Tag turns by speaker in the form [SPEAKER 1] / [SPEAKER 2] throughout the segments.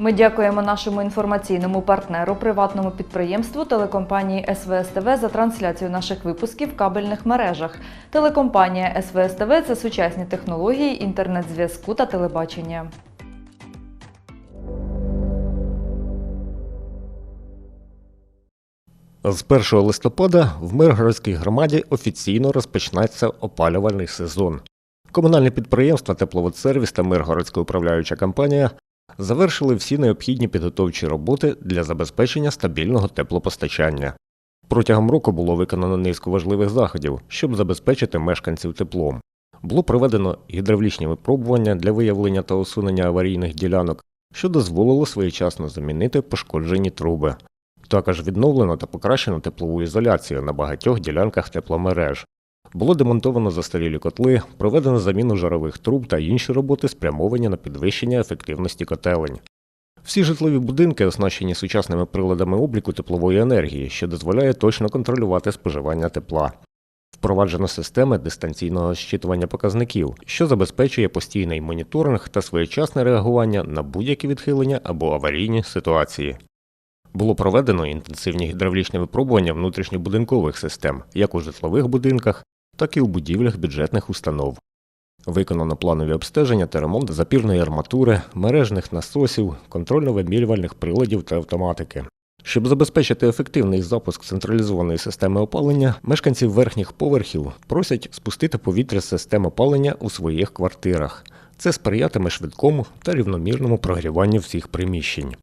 [SPEAKER 1] Ми дякуємо нашому інформаційному партнеру, приватному підприємству телекомпанії СВСТВ за трансляцію наших випусків в кабельних мережах. Телекомпанія СВСТВ це сучасні технології інтернет-зв'язку та телебачення.
[SPEAKER 2] З 1 листопада в Миргородській громаді офіційно розпочнеться опалювальний сезон. Комунальне підприємство Тепловодсервіс та Миргородська управляюча компанія завершили всі необхідні підготовчі роботи для забезпечення стабільного теплопостачання. Протягом року було виконано низку важливих заходів, щоб забезпечити мешканців теплом. Було проведено гідравлічні випробування для виявлення та усунення аварійних ділянок, що дозволило своєчасно замінити пошкоджені труби. Також відновлено та покращено теплову ізоляцію на багатьох ділянках тепломереж. Було демонтовано застарілі котли, проведено заміну жарових труб та інші роботи, спрямовані на підвищення ефективності котелень. Всі житлові будинки оснащені сучасними приладами обліку теплової енергії, що дозволяє точно контролювати споживання тепла. Впроваджено системи дистанційного зчитування показників, що забезпечує постійний моніторинг та своєчасне реагування на будь-які відхилення або аварійні ситуації. Було проведено інтенсивні гідравлічні випробування внутрішньобудинкових систем, як у житлових будинках, так і у будівлях бюджетних установ. Виконано планові обстеження та ремонт запірної арматури, мережних насосів, контрольно-вимірювальних приладів та автоматики. Щоб забезпечити ефективний запуск централізованої системи опалення, мешканців верхніх поверхів просять спустити повітря з систем опалення у своїх квартирах. Це сприятиме швидкому та рівномірному прогріванню всіх приміщень.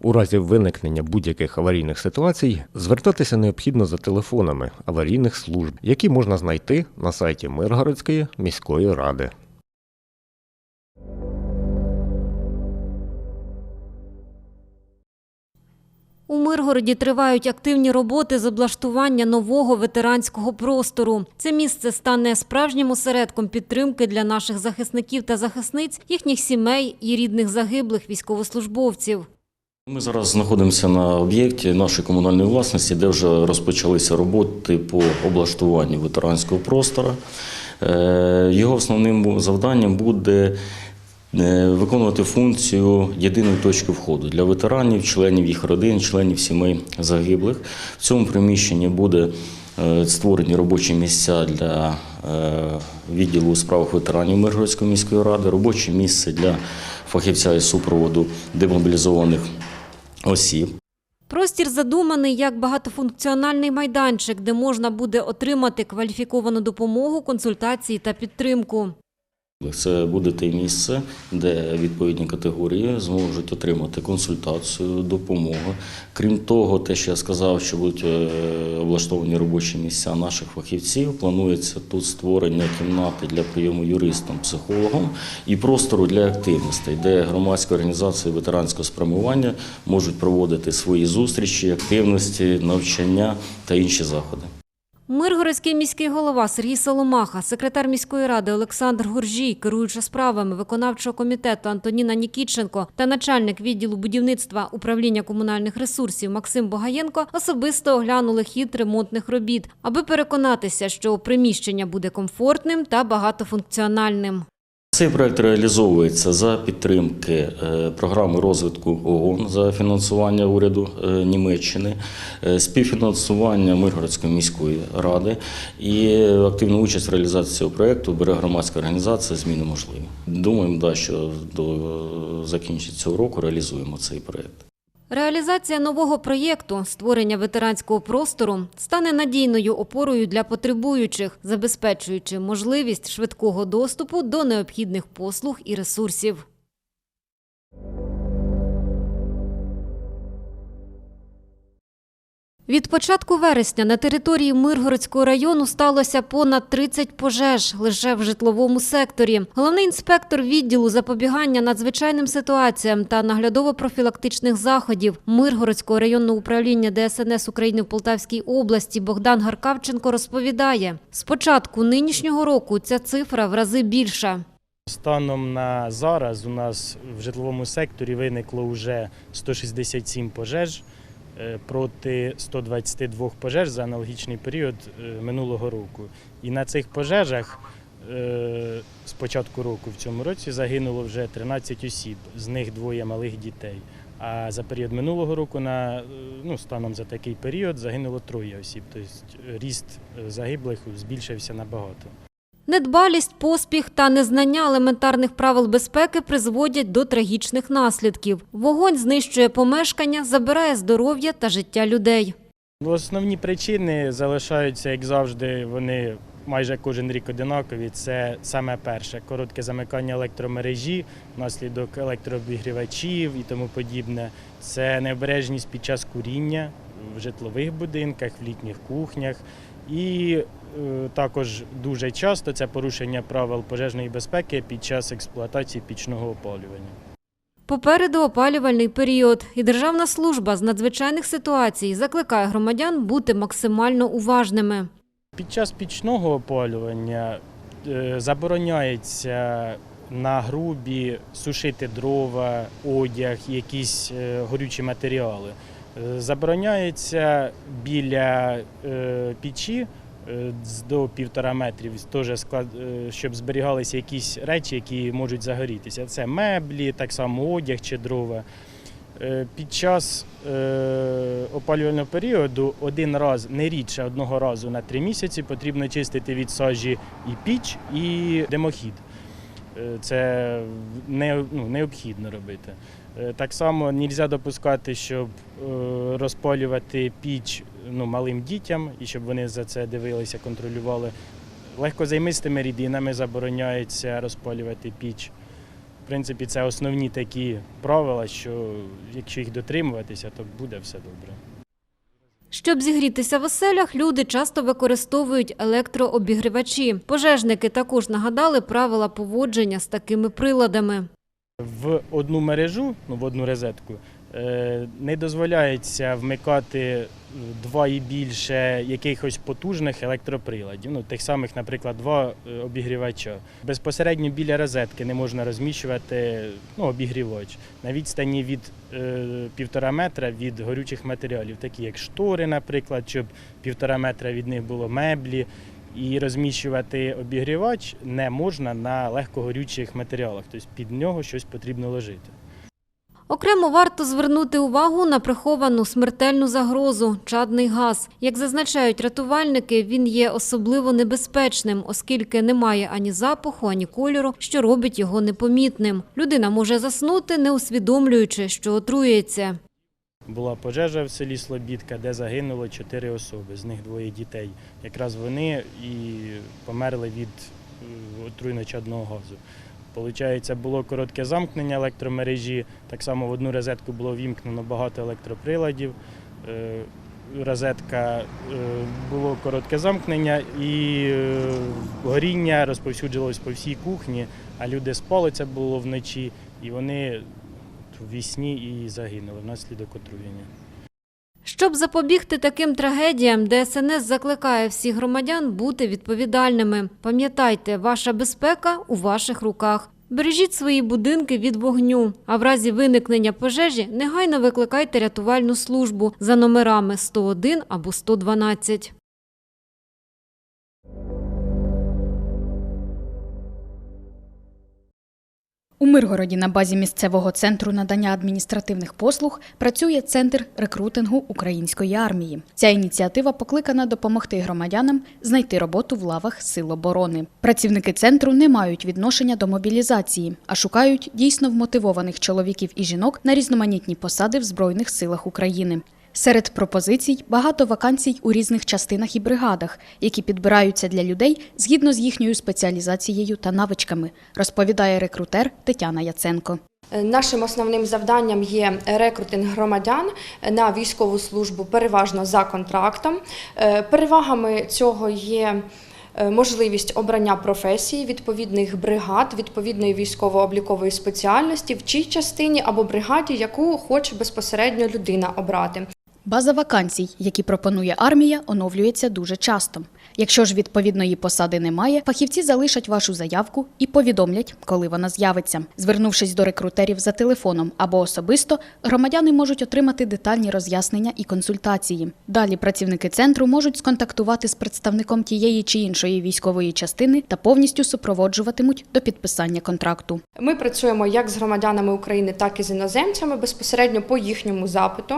[SPEAKER 2] У разі виникнення будь-яких аварійних ситуацій звертатися необхідно за телефонами аварійних служб, які можна знайти на сайті Миргородської міської ради.
[SPEAKER 3] У Миргороді тривають активні роботи з облаштування нового ветеранського простору. Це місце стане справжнім осередком підтримки для наших захисників та захисниць, їхніх сімей і рідних загиблих військовослужбовців.
[SPEAKER 4] Ми зараз знаходимося на об'єкті нашої комунальної власності, де вже розпочалися роботи по облаштуванню ветеранського простору. Е, Його основним завданням буде е, виконувати функцію єдиної точки входу для ветеранів, членів їх родин, членів сімей загиблих. В цьому приміщенні буде е, створені робочі місця для відділу у справах ветеранів Миргородської міської ради, робоче місце для фахівця із супроводу демобілізованих осіб.
[SPEAKER 3] Простір задуманий як багатофункціональний майданчик, де можна буде отримати кваліфіковану допомогу, консультації та підтримку.
[SPEAKER 4] Це буде те місце, де відповідні категорії зможуть отримати консультацію, допомогу. Крім того, те, що я сказав, що будуть е, облаштовані робочі місця наших фахівців, планується тут створення кімнати для прийому юристам, психологам і простору для активностей, де громадські організації ветеранського спрямування можуть проводити свої зустрічі, активності, навчання та інші заходи.
[SPEAKER 3] Миргородський міський голова Сергій Соломаха, секретар міської ради Олександр Гуржій, керуюча справами виконавчого комітету Антоніна Нікітченко та начальник відділу будівництва управління комунальних ресурсів Максим Богаєнко особисто оглянули хід ремонтних робіт, аби переконатися, що приміщення буде комфортним та багатофункціональним.
[SPEAKER 4] Цей проект реалізовується за підтримки е, програми розвитку ООН за фінансування уряду е, Німеччини, е, співфінансування Миргородської міської ради і активну участь в реалізації цього проекту бере громадська організація Зміни можливі. Думаємо, да, що до закінчення цього року реалізуємо цей проект.
[SPEAKER 3] Реалізація нового проєкту створення ветеранського простору стане надійною опорою для потребуючих, забезпечуючи можливість швидкого доступу до необхідних послуг і ресурсів. Від початку вересня на території Миргородського району сталося понад 30 пожеж лише в житловому секторі. Головний інспектор відділу запобігання надзвичайним ситуаціям та наглядово-профілактичних заходів Миргородського районного управління ДСНС України в Полтавській області Богдан Гаркавченко розповідає: з початку нинішнього року ця цифра в рази більша.
[SPEAKER 5] Станом на зараз у нас в житловому секторі виникло вже 167 пожеж проти 122 пожеж за аналогічний період е, минулого року. І на цих пожежах е, з початку року в цьому році загинуло вже 13 осіб, з них двоє малих дітей. А за період минулого року, на, е, ну, станом за такий період, загинуло троє осіб. Тобто е, ріст е, загиблих збільшився набагато.
[SPEAKER 3] Недбалість, поспіх та незнання елементарних правил безпеки призводять до трагічних наслідків. Вогонь знищує помешкання, забирає здоров'я та життя людей.
[SPEAKER 5] Основні причини залишаються, як завжди, вони майже кожен рік одинакові. Це саме перше коротке замикання електромережі, внаслідок електрообігрівачів і тому подібне. Це необережність під час куріння в житлових будинках, в літніх кухнях. І також дуже часто це порушення правил пожежної безпеки під час експлуатації пічного опалювання.
[SPEAKER 3] Попереду опалювальний період, і Державна служба з надзвичайних ситуацій закликає громадян бути максимально уважними.
[SPEAKER 5] Під час пічного опалювання е, забороняється на грубі сушити дрова, одяг, якісь е, горючі матеріали. Е, Забороняється біля е, печі е, до півтора метрів, теж склад, е, щоб зберігалися якісь речі, які можуть загорітися. Це меблі, так само одяг чи дрова. Е, Під час е, опалювального періоду один раз, не рідше одного разу на три місяці потрібно чистити від сажі і піч, і димохід. Е, Це не, ну, необхідно робити. Е, Так само не допускати, щоб е, розпалювати піч ну, малим дітям і щоб вони за це дивилися, контролювали. Легкозаймистими рідинами забороняється розпалювати піч. В принципі, це основні такі правила, що якщо їх дотримуватися, то буде все добре.
[SPEAKER 3] Щоб зігрітися в оселях, люди часто використовують електрообігрівачі. Пожежники також нагадали правила поводження з такими приладами.
[SPEAKER 5] В одну мережу, ну в одну розетку, е, не дозволяється вмикати два і більше якихось потужних електроприладів. Ну, тих самих, наприклад, два е, обігрівача. Безпосередньо біля розетки не можна розміщувати ну, обігрівач на відстані від е, півтора метра від горючих матеріалів, такі як штори, наприклад, щоб півтора метра від них було меблі. І розміщувати обігрівач не можна на легкогорючих матеріалах, тобто під нього щось потрібно ложити.
[SPEAKER 3] Окремо варто звернути увагу на приховану смертельну загрозу – чадний газ. Як зазначають рятувальники, він є особливо небезпечним, оскільки немає ані запаху, ані кольору, що робить його непомітним. Людина може заснути, не усвідомлюючи, що отрується.
[SPEAKER 5] Була пожежа в селі Слобідка, де загинуло чотири особи, з них двоє дітей. Якраз вони і померли від е, отруйно-чадного газу. Получається, було коротке замкнення електромережі. Так само в одну розетку було вімкнено багато електроприладів. Е, Розетка е, було коротке замкнення і горіння розповсюджилось по всій кухні, а люди спали, це було вночі, і вони в вісні і загинули внаслідок отруєння.
[SPEAKER 3] Щоб запобігти таким трагедіям, ДСНС закликає всіх громадян бути відповідальними. Пам'ятайте, ваша безпека у ваших руках. Бережіть свої будинки від вогню, а в разі виникнення пожежі негайно викликайте рятувальну службу за номерами 101 або 112.
[SPEAKER 6] У Миргороді на базі місцевого центру надання адміністративних послуг працює центр рекрутингу української армії. Ця ініціатива покликана допомогти громадянам знайти роботу в лавах сил оборони. Працівники центру не мають відношення до мобілізації, а шукають дійсно вмотивованих чоловіків і жінок на різноманітні посади в збройних силах України. Серед пропозицій багато вакансій у різних частинах і бригадах, які підбираються для людей згідно з їхньою спеціалізацією та навичками, розповідає рекрутер Тетяна Яценко.
[SPEAKER 7] Е, Нашим основним завданням є рекрутинг громадян на військову службу переважно за контрактом. Е, Перевагами цього є е, можливість обрання професії, відповідних бригад, відповідної військово-облікової спеціальності в чій частині або бригаді, яку хоче безпосередньо людина обрати.
[SPEAKER 6] База вакансій, які пропонує армія, оновлюється дуже часто. Якщо ж відповідної посади немає, фахівці залишать вашу заявку і повідомлять, коли вона з'явиться. Звернувшись до рекрутерів за телефоном або особисто, громадяни можуть отримати детальні роз'яснення і консультації. Далі працівники центру можуть сконтактувати з представником тієї чи іншої військової частини та повністю супроводжуватимуть до підписання контракту.
[SPEAKER 7] Ми працюємо як з громадянами України, так і з іноземцями безпосередньо по їхньому запиту.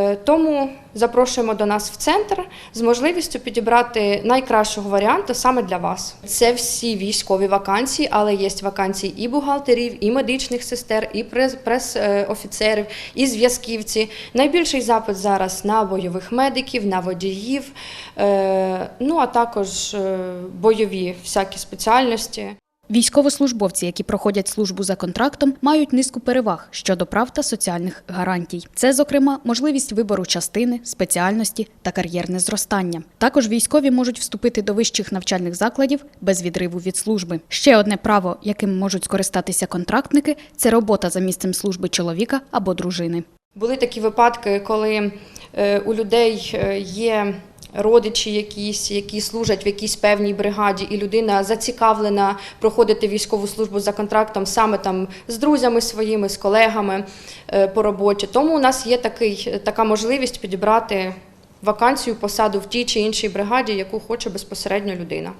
[SPEAKER 7] Е, Тому запрошуємо до нас в центр з можливістю підібрати найкращого варіанту саме для вас. Це всі військові вакансії, але є вакансії і бухгалтерів, і медичних сестер, і прес- прес-офіцерів, і зв'язківці. Найбільший запит зараз на бойових медиків, на водіїв, е, ну а також е, бойові всякі спеціальності.
[SPEAKER 6] Військовослужбовці, які проходять службу за контрактом, мають низку переваг щодо прав та соціальних гарантій. Це, зокрема, можливість вибору частини, спеціальності та кар'єрне зростання. Також військові можуть вступити до вищих навчальних закладів без відриву від служби. Ще одне право, яким можуть скористатися контрактники, це робота за місцем служби чоловіка або дружини.
[SPEAKER 7] Були такі випадки, коли е, у людей е, є родичі якісь, які служать в якійсь певній бригаді, і людина зацікавлена проходити військову службу за контрактом саме там з друзями своїми, з колегами е, по роботі. Тому у нас є такий, така можливість підібрати вакансію, посаду в тій чи іншій бригаді, яку хоче безпосередньо людина.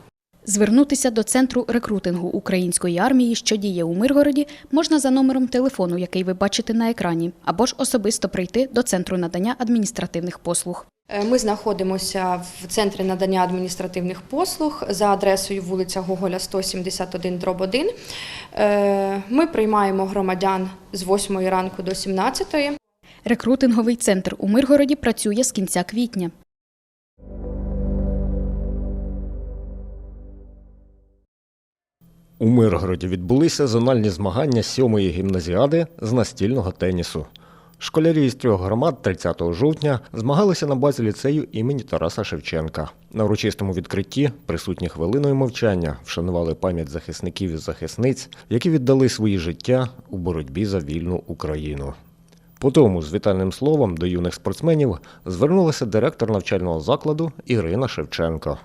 [SPEAKER 6] Звернутися до центру рекрутингу української армії, що діє у Миргороді, можна за номером телефону, який ви бачите на екрані, або ж особисто прийти до центру надання адміністративних послуг.
[SPEAKER 7] Е, Ми знаходимося в центрі надання адміністративних послуг за адресою вулиця Гоголя 171 дроб 1. Е, Ми приймаємо громадян з 8 ранку до 17.
[SPEAKER 6] Рекрутинговий центр у Миргороді працює з кінця квітня.
[SPEAKER 2] У Миргороді відбулися зональні змагання сьомої гімназіади з настільного тенісу. Школярі із трьох громад 30 жовтня змагалися на базі ліцею імені Тараса Шевченка. На урочистому відкритті присутні хвилиною мовчання вшанували пам'ять захисників і захисниць, які віддали свої життя у боротьбі за вільну Україну. Потому з вітальним словом до юних спортсменів звернулася директор навчального закладу Ірина Шевченко.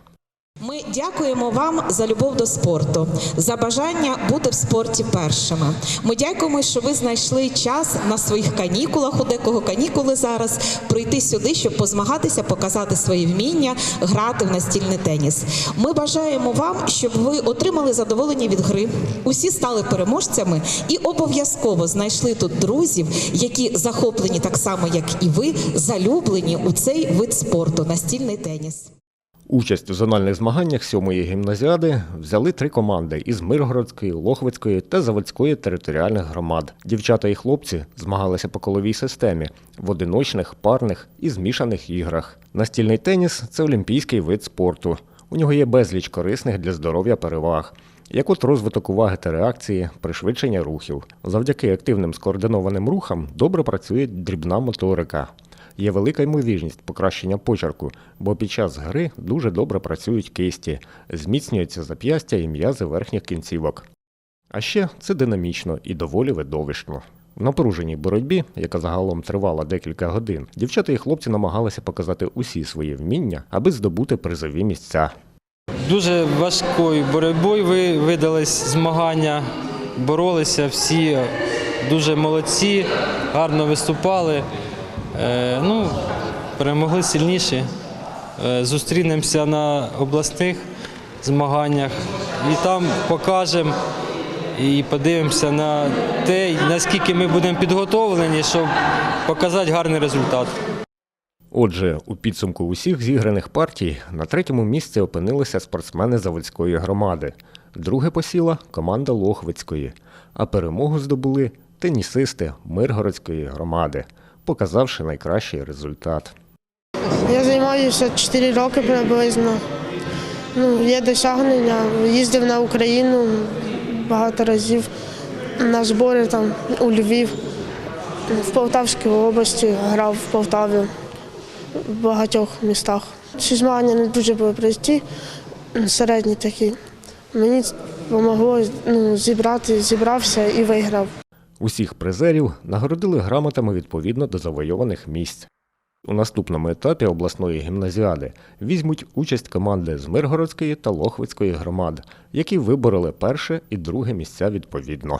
[SPEAKER 8] Ми дякуємо вам за любов до спорту, за бажання бути в спорті першими. Ми дякуємо, що ви знайшли час на своїх канікулах, у декого канікули зараз, прийти сюди, щоб позмагатися, показати свої вміння, грати в настільний теніс. Ми бажаємо вам, щоб ви отримали задоволення від гри, усі стали переможцями і обов'язково знайшли тут друзів, які захоплені так само, як і ви, залюблені у цей вид спорту настільний теніс.
[SPEAKER 2] Участь у зональних змаганнях сьомої гімназіади взяли три команди із Миргородської, Лохвицької та Заводської територіальних громад. Дівчата і хлопці змагалися по коловій системі в одиночних, парних і змішаних іграх. Настільний теніс це олімпійський вид спорту. У нього є безліч корисних для здоров'я переваг. Як от розвиток уваги та реакції, пришвидшення рухів. Завдяки активним скоординованим рухам добре працює дрібна моторика. Є велика ймовірність покращення почерку, бо під час гри дуже добре працюють кисті, зміцнюються зап'ястя і м'язи верхніх кінцівок. А ще це динамічно і доволі видовищно. В напруженій боротьбі, яка загалом тривала декілька годин, дівчата і хлопці намагалися показати усі свої вміння, аби здобути призові місця.
[SPEAKER 9] Дуже важкою боротьбою ви видались змагання, боролися всі дуже молодці, гарно виступали. Е, ну, перемогли сильніші. Е, зустрінемося на обласних змаганнях і там покажемо і подивимося на те, наскільки ми будемо підготовлені, щоб показати гарний результат.
[SPEAKER 2] Отже, у підсумку усіх зіграних партій на третьому місці опинилися спортсмени Заводської громади. Друге посіла команда Лохвицької, а перемогу здобули тенісисти Миргородської громади, показавши найкращий результат.
[SPEAKER 10] Я займаюся 4 роки приблизно. Ну, є досягнення. Їздив на Україну багато разів на збори там у Львів, в Полтавській області грав в Полтаві, в багатьох містах. Ці змагання не дуже були прості, середні такі. Мені допомогло ну, зібрати, зібрався і виграв.
[SPEAKER 2] Усіх призерів нагородили грамотами відповідно до завойованих місць. У наступному етапі обласної гімназіади візьмуть участь команди з Миргородської та Лохвицької громад, які вибороли перше і друге місця відповідно.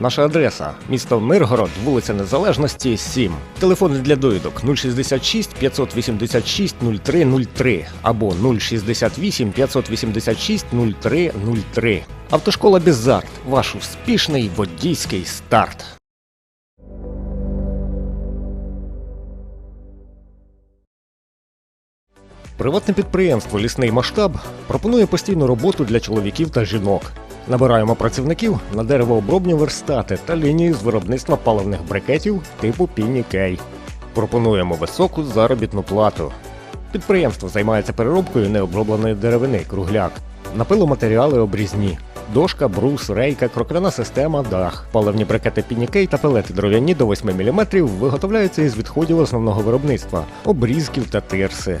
[SPEAKER 2] Наша адреса місто Миргород, вулиця Незалежності, 7. Телефони для довідок 066 586 0303 або 068 586 0303. Автошкола Бізарт. Ваш успішний водійський старт. Приватне підприємство Лісний масштаб пропонує постійну роботу для чоловіків та жінок. Набираємо працівників на деревообробні верстати та лінії з виробництва паливних брикетів типу Піні Кей. Пропонуємо високу заробітну плату. Підприємство займається переробкою необробленої деревини кругляк, напиломатеріали обрізні, дошка, брус, рейка, крокляна система, дах. Паливні брикети Пінікей та пелети дров'яні до 8 мм виготовляються із відходів основного виробництва, обрізків та тирси.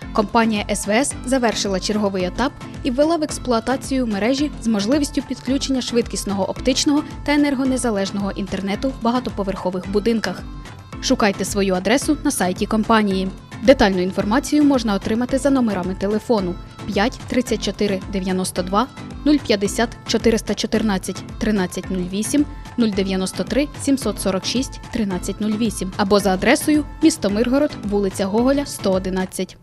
[SPEAKER 6] компанія СВС завершила черговий етап і ввела в експлуатацію мережі з можливістю підключення швидкісного оптичного та енергонезалежного інтернету в багатоповерхових будинках. Шукайте свою адресу на сайті компанії. Детальну інформацію можна отримати за номерами телефону 5 34 92 050 414 1308 093 746 1308 або за адресою місто Миргород, вулиця Гоголя, 111.